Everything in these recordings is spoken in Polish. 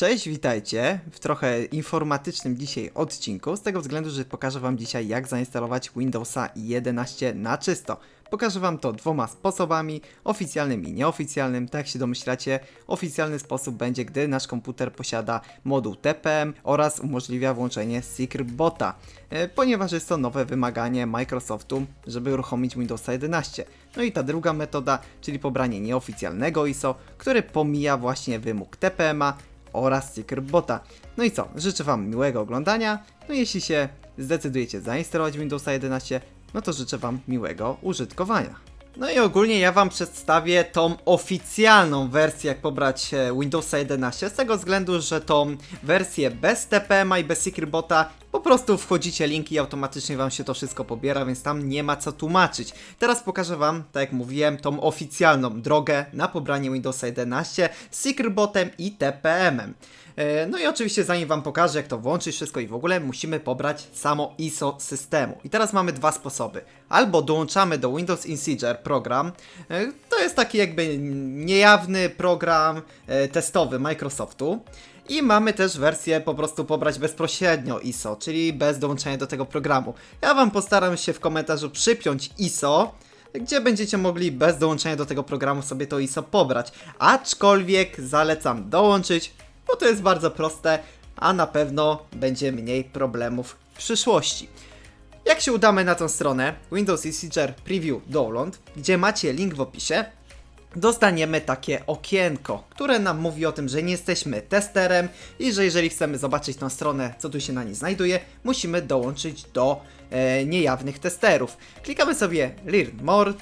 Cześć, witajcie w trochę informatycznym dzisiaj odcinku, z tego względu, że pokażę Wam dzisiaj jak zainstalować Windowsa 11 na czysto. Pokażę Wam to dwoma sposobami, oficjalnym i nieoficjalnym. Tak jak się domyślacie, oficjalny sposób będzie, gdy nasz komputer posiada moduł TPM oraz umożliwia włączenie Secret Bota, e, ponieważ jest to nowe wymaganie Microsoftu, żeby uruchomić Windowsa 11. No i ta druga metoda, czyli pobranie nieoficjalnego ISO, który pomija właśnie wymóg TPM-a oraz Secret Bota. No i co, życzę Wam miłego oglądania. No jeśli się zdecydujecie zainstalować Windowsa 11, no to życzę Wam miłego użytkowania. No i ogólnie ja Wam przedstawię tą oficjalną wersję, jak pobrać e, Windowsa 11, z tego względu, że tą wersję bez TPM i bez Secret Bota po prostu wchodzicie link i automatycznie Wam się to wszystko pobiera, więc tam nie ma co tłumaczyć. Teraz pokażę Wam, tak jak mówiłem, tą oficjalną drogę na pobranie Windowsa 11 z Secret Botem i TPM-em. E, No i oczywiście zanim Wam pokażę jak to włączyć wszystko i w ogóle musimy pobrać samo ISO systemu. I teraz mamy dwa sposoby. Albo dołączamy do Windows Insider program. E, To jest taki jakby niejawny program e, testowy Microsoftu. I mamy też wersję po prostu pobrać bezpośrednio ISO, czyli bez dołączenia do tego programu. Ja Wam postaram się w komentarzu przypiąć ISO, gdzie będziecie mogli bez dołączenia do tego programu sobie to ISO pobrać. Aczkolwiek zalecam dołączyć, bo to jest bardzo proste, a na pewno będzie mniej problemów w przyszłości. Jak się udamy na tą stronę Windows Insider Preview Download, gdzie macie link w opisie, dostaniemy takie okienko, które nam mówi o tym, że nie jesteśmy testerem i że jeżeli chcemy zobaczyć tą stronę, co tu się na niej znajduje, musimy dołączyć do e, niejawnych testerów. Klikamy sobie Learn More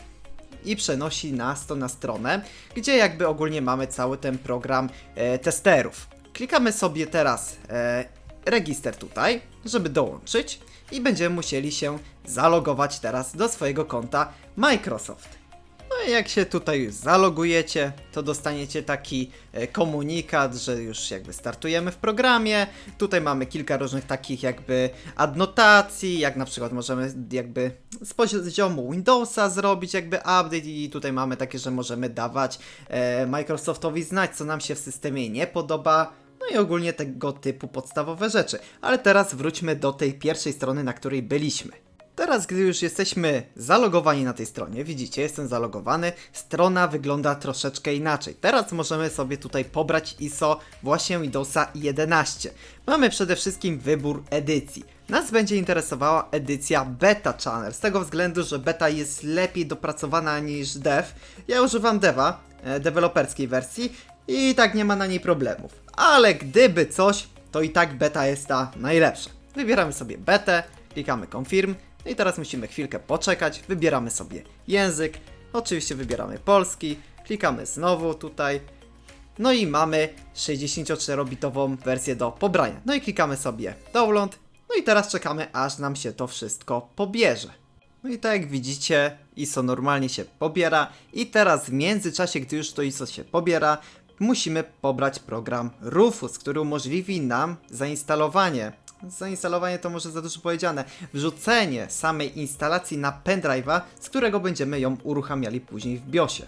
i przenosi nas to na stronę, gdzie jakby ogólnie mamy cały ten program e, testerów. Klikamy sobie teraz e, register tutaj, żeby dołączyć i będziemy musieli się zalogować teraz do swojego konta Microsoft. No i jak się tutaj zalogujecie, to dostaniecie taki e, komunikat, że już jakby startujemy w programie. Tutaj mamy kilka różnych takich jakby adnotacji, jak na przykład możemy jakby z poziomu Windowsa zrobić jakby update i tutaj mamy takie, że możemy dawać e, Microsoftowi znać, co nam się w systemie nie podoba. No i ogólnie tego typu podstawowe rzeczy. Ale teraz wróćmy do tej pierwszej strony, na której byliśmy. Teraz, gdy już jesteśmy zalogowani na tej stronie, widzicie, jestem zalogowany, strona wygląda troszeczkę inaczej. Teraz możemy sobie tutaj pobrać ISO właśnie Windowsa 11. Mamy przede wszystkim wybór edycji. Nas będzie interesowała edycja Beta Channel, z tego względu, że beta jest lepiej dopracowana niż dev. Ja używam deva, e, deweloperskiej wersji i tak nie ma na niej problemów. Ale gdyby coś, to i tak beta jest ta najlepsza. Wybieramy sobie betę, klikamy confirm i teraz musimy chwilkę poczekać, wybieramy sobie język, oczywiście wybieramy polski, klikamy znowu tutaj, no i mamy 64-bitową wersję do pobrania. No i klikamy sobie download, no i teraz czekamy aż nam się to wszystko pobierze. No i tak jak widzicie, ISO normalnie się pobiera i teraz w międzyczasie, gdy już to ISO się pobiera, musimy pobrać program Rufus, który umożliwi nam zainstalowanie zainstalowanie to może za dużo powiedziane, wrzucenie samej instalacji na pendrive'a, z którego będziemy ją uruchamiali później w BIOSie.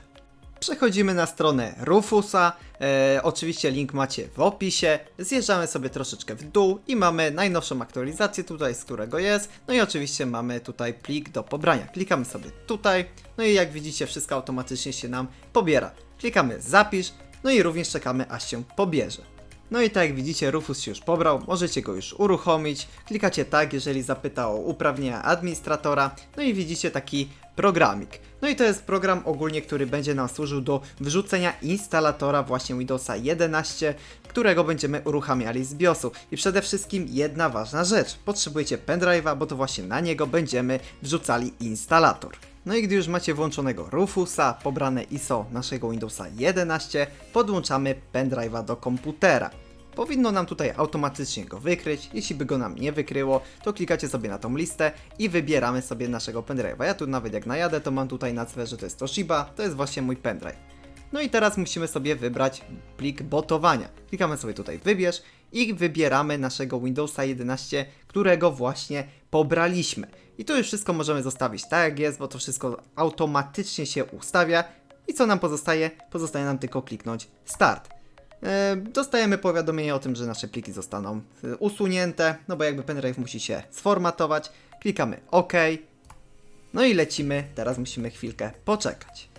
Przechodzimy na stronę Rufusa, e, oczywiście link macie w opisie, zjeżdżamy sobie troszeczkę w dół i mamy najnowszą aktualizację tutaj, z którego jest, no i oczywiście mamy tutaj plik do pobrania. Klikamy sobie tutaj, no i jak widzicie wszystko automatycznie się nam pobiera. Klikamy zapisz, no i również czekamy aż się pobierze. No i tak jak widzicie, Rufus się już pobrał, możecie go już uruchomić. Klikacie tak, jeżeli zapyta o uprawnienia administratora. No i widzicie taki programik. No i to jest program ogólnie, który będzie nam służył do wrzucenia instalatora właśnie Windowsa 11, którego będziemy uruchamiali z BIOSu. I przede wszystkim jedna ważna rzecz. Potrzebujecie pendrive'a, bo to właśnie na niego będziemy wrzucali instalator. No i gdy już macie włączonego Rufusa, pobrane ISO naszego Windowsa 11, podłączamy pendrive'a do komputera. Powinno nam tutaj automatycznie go wykryć, jeśli by go nam nie wykryło, to klikacie sobie na tą listę i wybieramy sobie naszego pendrive'a. Ja tu nawet jak najadę, to mam tutaj nazwę, że to jest Toshiba, to jest właśnie mój pendrive. No i teraz musimy sobie wybrać plik botowania. Klikamy sobie tutaj wybierz i wybieramy naszego Windowsa 11, którego właśnie pobraliśmy. I tu już wszystko możemy zostawić tak jak jest, bo to wszystko automatycznie się ustawia. I co nam pozostaje? Pozostaje nam tylko kliknąć Start. e, dostajemy powiadomienie o tym, że nasze pliki zostaną e, usunięte, no bo jakby pendrive musi się sformatować. Klikamy OK. No i lecimy, teraz musimy chwilkę poczekać.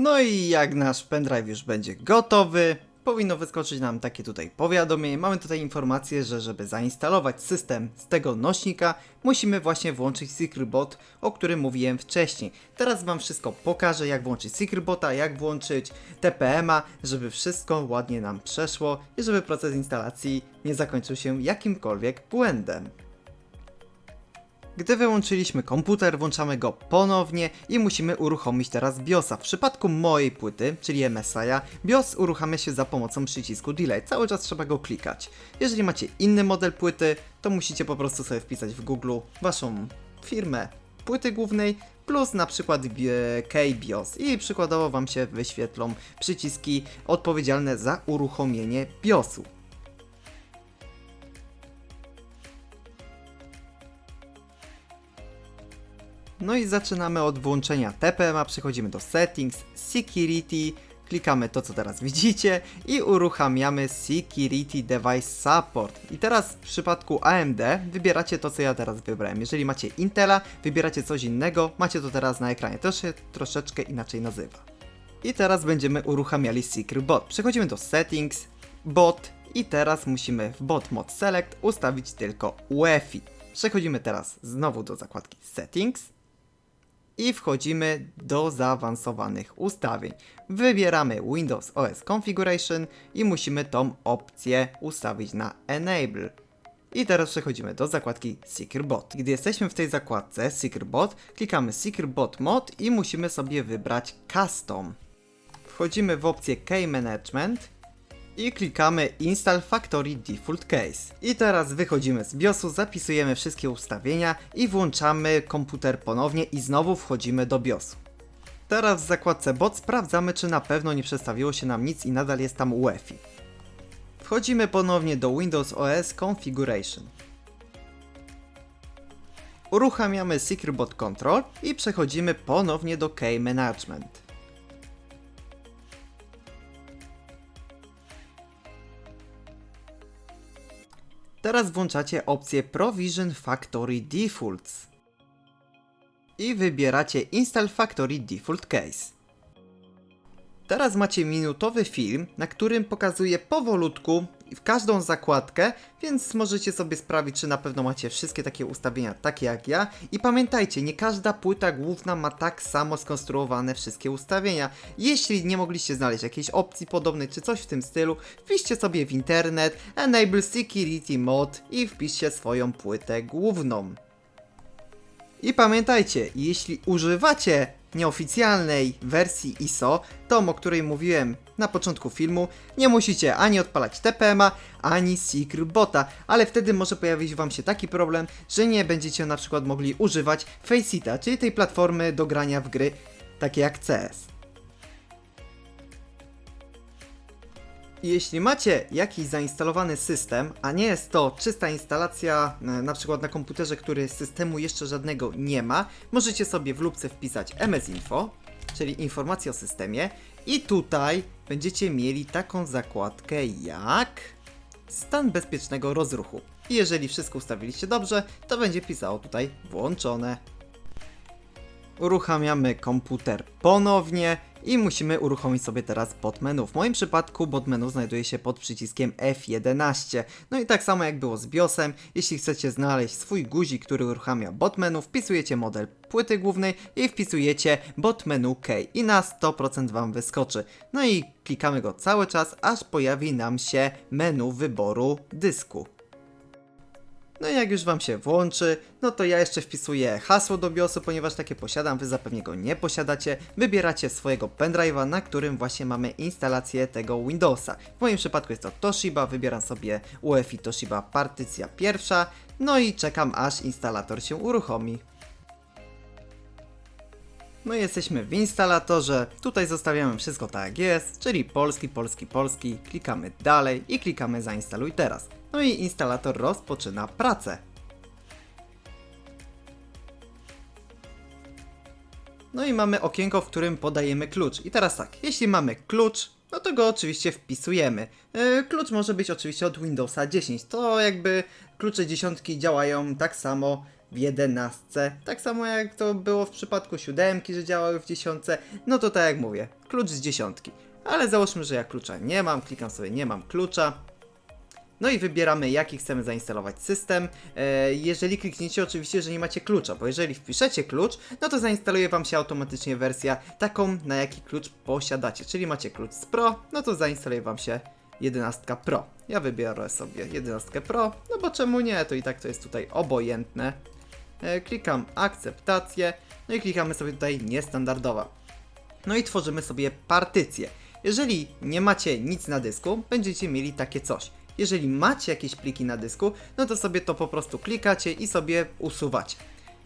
No i jak nasz pendrive już będzie gotowy, powinno wyskoczyć nam takie tutaj powiadomienie. Mamy tutaj informację, że żeby zainstalować system z tego nośnika, musimy właśnie włączyć SecretBot, o którym mówiłem wcześniej. Teraz wam wszystko pokażę, jak włączyć SecretBota, jak włączyć TPM-a, żeby wszystko ładnie nam przeszło i żeby proces instalacji nie zakończył się jakimkolwiek błędem. Gdy wyłączyliśmy komputer, włączamy go ponownie i musimy uruchomić teraz BIOSa. W przypadku mojej płyty, czyli MSI'a, BIOS uruchamia się za pomocą przycisku Delay. Cały czas trzeba go klikać. Jeżeli macie inny model płyty, to musicie po prostu sobie wpisać w Google waszą firmę płyty głównej plus na przykład KBIOS i przykładowo wam się wyświetlą przyciski odpowiedzialne za uruchomienie BIOSu. No i zaczynamy od włączenia TPM, przechodzimy do Settings, Security, klikamy to co teraz widzicie i uruchamiamy Security Device Support. I teraz w przypadku AMD wybieracie to co ja teraz wybrałem. Jeżeli macie Intela, wybieracie coś innego, macie to teraz na ekranie. To się troszeczkę inaczej nazywa. I teraz będziemy uruchamiali Secret Bot. Przechodzimy do Settings, Bot i teraz musimy w Bot Mode Select ustawić tylko UEFI. Przechodzimy teraz znowu do zakładki Settings i wchodzimy do zaawansowanych ustawień. Wybieramy Windows OS Configuration i musimy tą opcję ustawić na Enable. I teraz przechodzimy do zakładki Secret Bot. Gdy jesteśmy w tej zakładce Secret Bot, klikamy Secret Bot Mod i musimy sobie wybrać Custom. Wchodzimy w opcję Key Management i klikamy Install Factory Default Case. I teraz wychodzimy z BIOSu, zapisujemy wszystkie ustawienia i włączamy komputer ponownie i znowu wchodzimy do BIOSu. Teraz w zakładce bot sprawdzamy czy na pewno nie przestawiło się nam nic i nadal jest tam UEFI. Wchodzimy ponownie do Windows OS Configuration. Uruchamiamy Secret Bot Control i przechodzimy ponownie do Key Management. Teraz włączacie opcję Provision Factory Defaults i wybieracie Install Factory Default Case. Teraz macie minutowy film, na którym pokazuje powolutku w każdą zakładkę, więc możecie sobie sprawdzić, czy na pewno macie wszystkie takie ustawienia, takie jak ja. I pamiętajcie, nie każda płyta główna ma tak samo skonstruowane wszystkie ustawienia. Jeśli nie mogliście znaleźć jakiejś opcji podobnej, czy coś w tym stylu, wpiszcie sobie w internet Enable Security Mod i wpiszcie swoją płytę główną. I pamiętajcie, jeśli używacie nieoficjalnej wersji ISO, tą o której mówiłem na początku filmu, nie musicie ani odpalać TPM-a, ani Secret Bota, ale wtedy może pojawić wam się taki problem, że nie będziecie na przykład mogli używać Faceita, czyli tej platformy do grania w gry takie jak CS. Jeśli macie jakiś zainstalowany system, a nie jest to czysta instalacja e, na przykład na komputerze, który systemu jeszcze żadnego nie ma, możecie sobie w lubce wpisać msinfo, czyli informacje o systemie i tutaj będziecie mieli taką zakładkę jak stan bezpiecznego rozruchu. I jeżeli wszystko ustawiliście dobrze, to będzie pisało tutaj włączone. Uruchamiamy komputer ponownie i musimy uruchomić sobie teraz bot menu. W moim przypadku bot menu znajduje się pod przyciskiem F11. No i tak samo jak było z BIOSem, jeśli chcecie znaleźć swój guzik, który uruchamia bot menu, wpisujecie model płyty głównej i wpisujecie bot menu K i na 100% Wam wyskoczy. No i klikamy go cały czas, aż pojawi nam się menu wyboru dysku. No i jak już Wam się włączy, no to ja jeszcze wpisuję hasło do BIOSu, ponieważ takie posiadam, Wy zapewne go nie posiadacie. Wybieracie swojego pendrive'a, na którym właśnie mamy instalację tego Windowsa. W moim przypadku jest to Toshiba, wybieram sobie UEFI Toshiba partycja pierwsza, no i czekam aż instalator się uruchomi. No i jesteśmy w instalatorze, tutaj zostawiamy wszystko tak jak jest, czyli polski, polski, polski, klikamy dalej i klikamy zainstaluj teraz. No i instalator rozpoczyna pracę. No i mamy okienko, w którym podajemy klucz. I teraz tak, jeśli mamy klucz, no to go oczywiście wpisujemy. Yy, klucz może być oczywiście od Windowsa 10. To jakby klucze dziesiątki działają tak samo w 11. Tak samo jak to było w przypadku siódemki, że działały w dziesiątce. No to tak jak mówię, klucz z dziesiątki. Ale załóżmy, że ja klucza nie mam, klikam sobie nie mam klucza. No i wybieramy jaki chcemy zainstalować system. E, jeżeli klikniecie oczywiście, że nie macie klucza, bo jeżeli wpiszecie klucz, no to zainstaluje Wam się automatycznie wersja taką, na jaki klucz posiadacie. Czyli macie klucz z Pro, no to zainstaluje Wam się 11 Pro. Ja wybiorę sobie 11 Pro, no bo czemu nie, to i tak to jest tutaj obojętne. E, klikam akceptację, no i klikamy sobie tutaj niestandardowa. No i tworzymy sobie partycję. Jeżeli nie macie nic na dysku, będziecie mieli takie coś. Jeżeli macie jakieś pliki na dysku, no to sobie to po prostu klikacie i sobie usuwacie.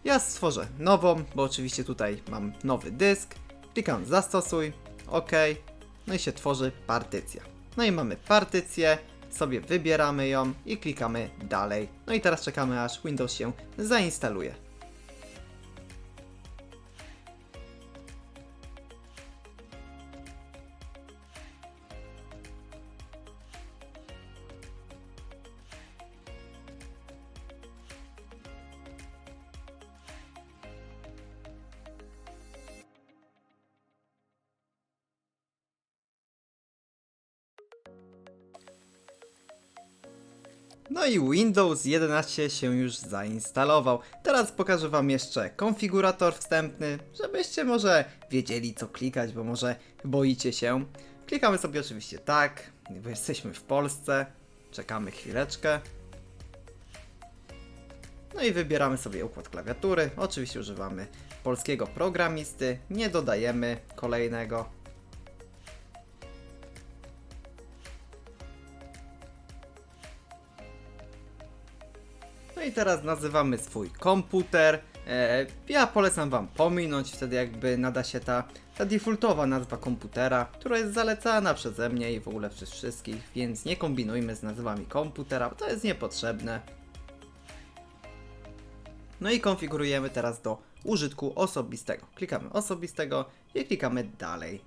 Ja stworzę nową, bo oczywiście tutaj mam nowy dysk. Klikam zastosuj, OK, no i się tworzy partycja. No i mamy partycję, sobie wybieramy ją i klikamy dalej. No i teraz czekamy aż Windows się zainstaluje. I Windows 11 się już zainstalował. Teraz pokażę Wam jeszcze konfigurator wstępny, żebyście może wiedzieli co klikać, bo może boicie się. Klikamy sobie oczywiście tak, bo jesteśmy w Polsce. Czekamy chwileczkę. No i wybieramy sobie układ klawiatury. Oczywiście używamy polskiego programisty. Nie dodajemy kolejnego. No i teraz nazywamy swój komputer. E, ja polecam Wam pominąć, wtedy jakby nada się ta, ta defaultowa nazwa komputera, która jest zalecana przeze mnie i w ogóle przez wszystkich, więc nie kombinujmy z nazwami komputera, bo to jest niepotrzebne. No i konfigurujemy teraz do użytku osobistego. Klikamy osobistego i klikamy dalej.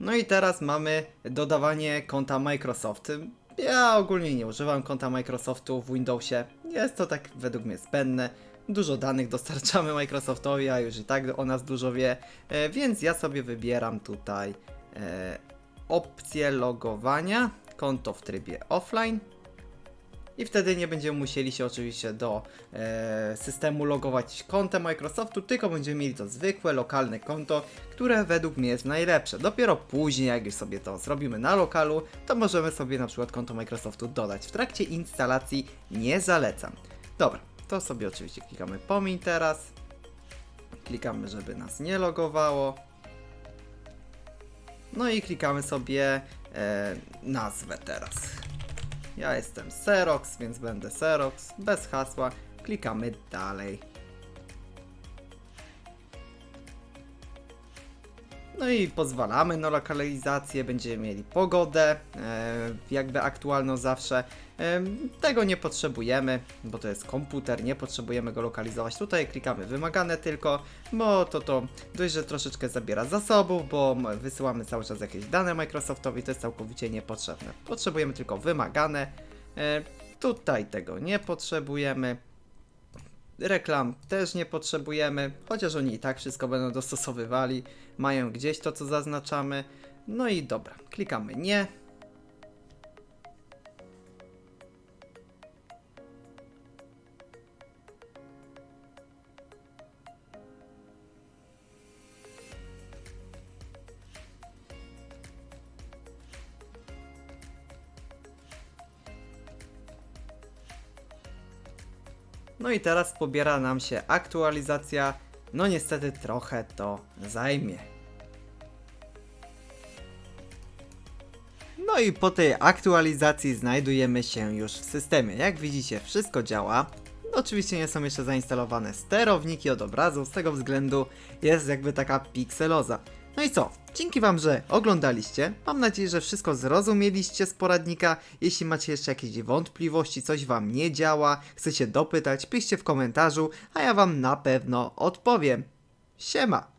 No i teraz mamy dodawanie konta Microsoft. Ja ogólnie nie używam konta Microsoftu w Windowsie. Jest to tak według mnie zbędne. Dużo danych dostarczamy Microsoftowi, a już i tak o nas dużo wie, e, więc ja sobie wybieram tutaj e, opcję logowania, konto w trybie offline. I wtedy nie będziemy musieli się oczywiście do e, systemu logować kontem Microsoftu, tylko będziemy mieli to zwykłe, lokalne konto, które według mnie jest najlepsze. Dopiero później, jak już sobie to zrobimy na lokalu, to możemy sobie na przykład konto Microsoftu dodać. W trakcie instalacji nie zalecam. Dobra, to sobie oczywiście klikamy pomiń teraz. Klikamy, żeby nas nie logowało. No i klikamy sobie e, nazwę teraz. Ja jestem Xerox, więc będę Xerox, bez hasła. Klikamy dalej. No i pozwalamy na lokalizację, będziemy mieli pogodę, e, jakby aktualną zawsze. E, tego nie potrzebujemy, bo to jest komputer, nie potrzebujemy go lokalizować. Tutaj klikamy wymagane tylko, bo to to dość, że troszeczkę zabiera zasobów, bo wysyłamy cały czas jakieś dane Microsoftowi, to jest całkowicie niepotrzebne. Potrzebujemy tylko wymagane. E, tutaj tego nie potrzebujemy. Reklam też nie potrzebujemy, chociaż oni i tak wszystko będą dostosowywali, mają gdzieś to, co zaznaczamy. No i dobra, klikamy nie. No i teraz pobiera nam się aktualizacja. No niestety trochę to zajmie. No i po tej aktualizacji znajdujemy się już w systemie. Jak widzicie, wszystko działa. Oczywiście nie są jeszcze zainstalowane sterowniki od obrazu, z tego względu jest jakby taka pikseloza. No i co? Dzięki Wam, że oglądaliście. Mam nadzieję, że wszystko zrozumieliście z poradnika. Jeśli macie jeszcze jakieś wątpliwości, coś Wam nie działa, chcecie dopytać, piszcie w komentarzu, a ja Wam na pewno odpowiem. Siema!